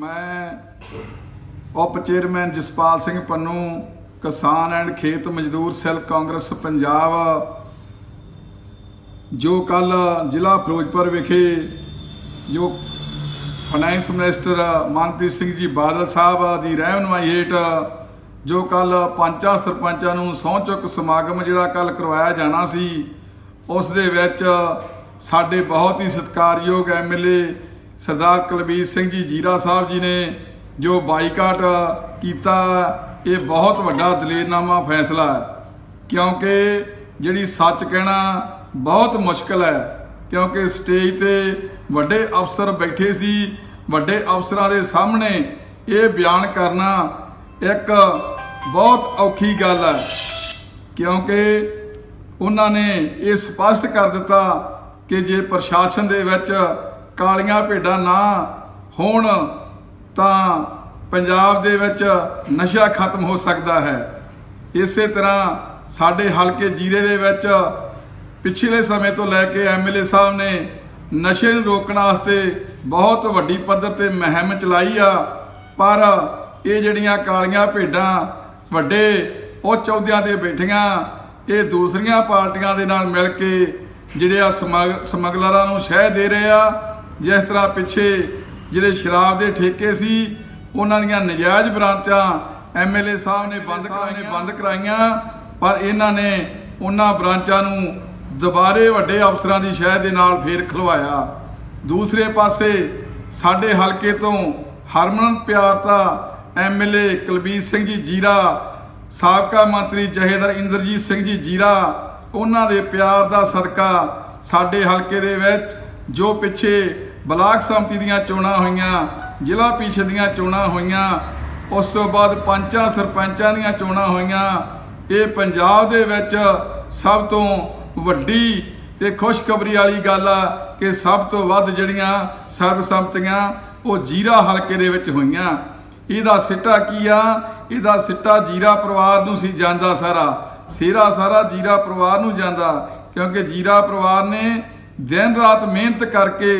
ਮੈਂ ਉਪ ਚੇਅਰਮੈਨ ਜਸਪਾਲ ਸਿੰਘ ਪੰਨੂ, ਕਿਸਾਨ ਐਂਡ ਖੇਤ ਮਜ਼ਦੂਰ ਸੈੱਲ ਕਾਂਗਰਸ ਪੰਜਾਬ, ਜੋ ਕੱਲ ਜ਼ਿਲ੍ਹਾ ਫਿਰੋਜ਼ਪੁਰ ਵਿਖੇ ਜੋ ਫਾਈਨੈਂਸ ਮਿਨਿਸਟਰ ਮਨਪ੍ਰੀਤ ਸਿੰਘ ਜੀ ਬਾਦਲ ਸਾਹਿਬ ਦੀ ਰਹਿਨੁਮਾਈ ਹੇਠ ਜੋ ਕੱਲ ਪੰਚਾਂ ਸਰਪੰਚਾਂ ਨੂੰ ਸਹੁੰ ਚੁੱਕ ਸਮਾਗਮ ਜਿਹੜਾ ਕੱਲ ਕਰਵਾਇਆ ਜਾਣਾ ਸੀ, ਉਸ ਦੇ ਵਿੱਚ ਸਾਡੇ ਬਹੁਤ ਹੀ ਸਤਿਕਾਰਯੋਗ ਐਮਐਲਏ ਸਰਦਾਰ ਕੁਲਬੀਰ ਸਿੰਘ ਜੀ, ਜੀਰਾ ਸਾਹਿਬ ਜੀ ਨੇ ਜੋ ਬਾਈਕਾਟ ਕੀਤਾ, ਇਹ ਬਹੁਤ ਵੱਡਾ ਦਲੇਰਨਾਮਾ ਫੈਸਲਾ ਹੈ। ਕਿਉਂਕਿ ਜਿਹੜੀ ਸੱਚ ਕਹਿਣਾ ਬਹੁਤ ਮੁਸ਼ਕਲ ਹੈ, ਕਿਉਂਕਿ ਸਟੇਜ ਤੇ ਵੱਡੇ ਅਫਸਰ ਬੈਠੇ ਸੀ, ਵੱਡੇ ਅਫਸਰਾਂ ਦੇ ਸਾਹਮਣੇ ਇਹ ਬਿਆਨ ਕਰਨਾ ਇੱਕ ਬਹੁਤ ਔਖੀ ਗੱਲ ਹੈ, ਕਿਉਂਕਿ ਉਹਨਾਂ ਨੇ ਇਹ ਸਪਸ਼ਟ ਕਰ ਦਿੱਤਾ ਕਿ ਜੇ ਪ੍ਰਸ਼ਾਸਨ ਦੇ ਵਿੱਚ ਕਾਲੀਆਂ ਭੇਡਾਂ ਨਾ ਹੋਣ ਤਾਂ ਪੰਜਾਬ ਦੇ ਵਿੱਚ ਨਸ਼ਾ ਖਤਮ ਹੋ ਸਕਦਾ ਹੈ। ਇਸੇ ਤਰ੍ਹਾਂ ਸਾਡੇ ਹਲਕੇ ਜੀਰੇ ਦੇ ਵਿੱਚ ਪਿਛਲੇ ਸਮੇਂ ਤੋਂ ਲੈ ਕੇ ਐਮਐਲਏ ਸਾਹਿਬ ਨੇ ਨਸ਼ੇ ਨੂੰ ਰੋਕਣ ਵਾਸਤੇ ਬਹੁਤ ਵੱਡੀ ਪੱਧਰ ਤੇ ਮੁਹਿੰਮ ਚਲਾਈ ਆ, ਪਰ ਇਹ ਜਿਹੜੀਆਂ ਕਾਲੀਆਂ ਭੇਡਾਂ ਵੱਡੇ ਉਹ ਚੌਧਿਆਂ ਤੇ ਬੈਠੀਆਂ, ਇਹ ਦੂਸਰੀਆਂ ਪਾਰਟੀਆਂ ਦੇ ਨਾਲ ਮਿਲ ਕੇ ਜਿਹੜੇ ਆ ਸਮਗ- ਸਮਗਲਰਾਂ ਨੂੰ ਸ਼ਹਿ ਦੇ ਰਹੇ ਆ ਜਿਸ ਤਰ੍ਹਾਂ ਪਿੱਛੇ ਜਿਹੜੇ ਸ਼ਰਾਬ ਦੇ ਠੇਕੇ ਸੀ ਉਹਨਾਂ ਦੀਆਂ ਨਜਾਇਜ਼ ਬ੍ਰਾਂਚਾਂ ਐਮਐਲਏ ਸਾਹਿਬ ਨੇ ਬੰਦ ਕਰਾਈਆਂ। ਬੰਦ ਕਰਾਈਆਂ ਪਰ ਇਹਨਾਂ ਨੇ ਉਹਨਾਂ ਬ੍ਰਾਂਚਾਂ ਨੂੰ ਦੁਬਾਰੇ ਵੱਡੇ ਅਫਸਰਾਂ ਦੀ ਸ਼ਹਿ ਦੇ ਨਾਲ ਫੇਰ ਖਲਵਾਇਆ। ਦੂਸਰੇ ਪਾਸੇ ਸਾਡੇ ਹਲਕੇ ਤੋਂ ਹਰਮਨ ਪਿਆਰਤਾ ਐਮਐਲਏ ਕੁਲਬੀਰ ਸਿੰਘ ਜੀ ਜੀਰਾ ਸਾਬਕਾ ਮੰਤਰੀ ਜਹੇਦਾਰ ਇੰਦਰਜੀਤ ਸਿੰਘ ਜੀ ਜੀਰਾ ਉਹਨਾਂ ਦੇ ਪਿਆਰ ਦਾ ਸਦਕਾ ਸਾਡੇ ਹਲਕੇ ਦੇ ਵਿੱਚ ਜੋ ਪਿੱਛੇ ਬਲਾਕ ਸੰਮਤੀ ਦੀਆਂ ਚੋਣਾਂ ਹੋਈਆਂ, ਜ਼ਿਲ੍ਹਾ ਪਰਿਸ਼ਦ ਦੀਆਂ ਚੋਣਾਂ ਹੋਈਆਂ, ਉਸ ਤੋਂ ਬਾਅਦ ਪੰਚਾਂ ਸਰਪੰਚਾਂ ਦੀਆਂ ਚੋਣਾਂ ਹੋਈਆਂ। ਇਹ ਪੰਜਾਬ ਦੇ ਵਿੱਚ ਸਭ ਤੋਂ ਵੱਡੀ ਤੇ ਖੁਸ਼ਖਬਰੀ ਵਾਲੀ ਗੱਲ ਆ ਕਿ ਸਭ ਤੋਂ ਵੱਧ ਜਿਹੜੀਆਂ ਸਰਬਸੰਮਤੀਆਂ ਉਹ ਜੀਰਾ ਹਲਕੇ ਦੇ ਵਿੱਚ ਹੋਈਆਂ। ਇਹਦਾ ਸਿੱਟਾ ਕੀ ਆ? ਇਹਦਾ ਸਿੱਟਾ ਜੀਰਾ ਪਰਿਵਾਰ ਨੂੰ ਸੀ ਜਾਂਦਾ ਸਾਰਾ। ਸੇਰਾ ਸਾਰਾ ਜੀਰਾ ਪਰਿਵਾਰ ਨੂੰ ਜਾਂਦਾ, ਕਿਉਂਕਿ ਜੀਰਾ ਪਰਿਵਾਰ ਨੇ ਦਿਨ ਰਾਤ ਮਿਹਨਤ ਕਰਕੇ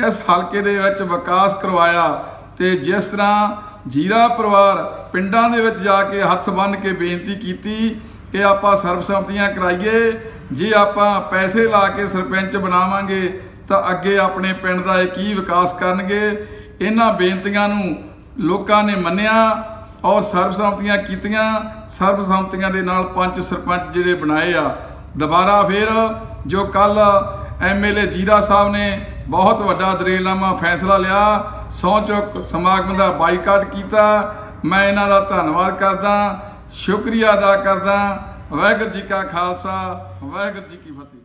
ਇਸ ਹਲਕੇ ਦੇ ਵਿੱਚ ਵਿਕਾਸ ਕਰਵਾਇਆ ਤੇ ਜਿਸ ਤਰ੍ਹਾਂ ਜੀਰਾ ਪਰਿਵਾਰ ਪਿੰਡਾਂ ਦੇ ਵਿੱਚ ਜਾ ਕੇ ਹੱਥ ਬੰਨ੍ਹ ਕੇ ਬੇਨਤੀ ਕੀਤੀ ਕਿ ਆਪਾਂ ਸਰਬਸੰਮਤੀਆਂ ਕਰਾਈਏ, ਜੇ ਆਪਾਂ ਪੈਸੇ ਲਾ ਕੇ ਸਰਪੰਚ ਬਣਾਵਾਂਗੇ, ਤਾਂ ਅੱਗੇ ਆਪਣੇ ਪਿੰਡ ਦਾ ਇਹ ਕੀ ਵਿਕਾਸ ਕਰਨਗੇ? ਇਹਨਾਂ ਬੇਨਤੀਆਂ ਨੂੰ ਲੋਕਾਂ ਨੇ ਮੰਨਿਆ ਔਰ ਸਰਬਸੰਮਤੀਆਂ ਕੀਤੀਆਂ। ਸਰਬਸੰਮਤੀਆਂ ਦੇ ਨਾਲ ਪੰਜ ਸਰਪੰਚ ਜਿਹੜੇ ਬਣਾਏ ਆ। ਦੁਬਾਰਾ ਫਿਰ ਜੋ ਕੱਲ ਐਮਐਲਏ ਜੀਰਾ ਸਾਹਿਬ ਨੇ ਬਹੁਤ ਵੱਡਾ ਦਰੇਲਾਮਾ ਫੈਸਲਾ ਲਿਆ। ਸਹੁੰ ਚੁੱਕ ਸਮਾਗਮ ਦਾ ਬਾਈਕਾਟ ਕੀਤਾ। ਮੈਂ ਇਹਨਾਂ ਦਾ ਧੰਨਵਾਦ ਕਰਦਾ। ਸ਼ੁਕਰੀਆ ਅਦਾ ਕਰਦਾ। ਵਾਹਿਗੁਰੂ ਜੀ ਕਾ ਖਾਲਸਾ, ਵਾਹਿਗੁਰੂ ਜੀ ਕੀ ਫਤਿਹ।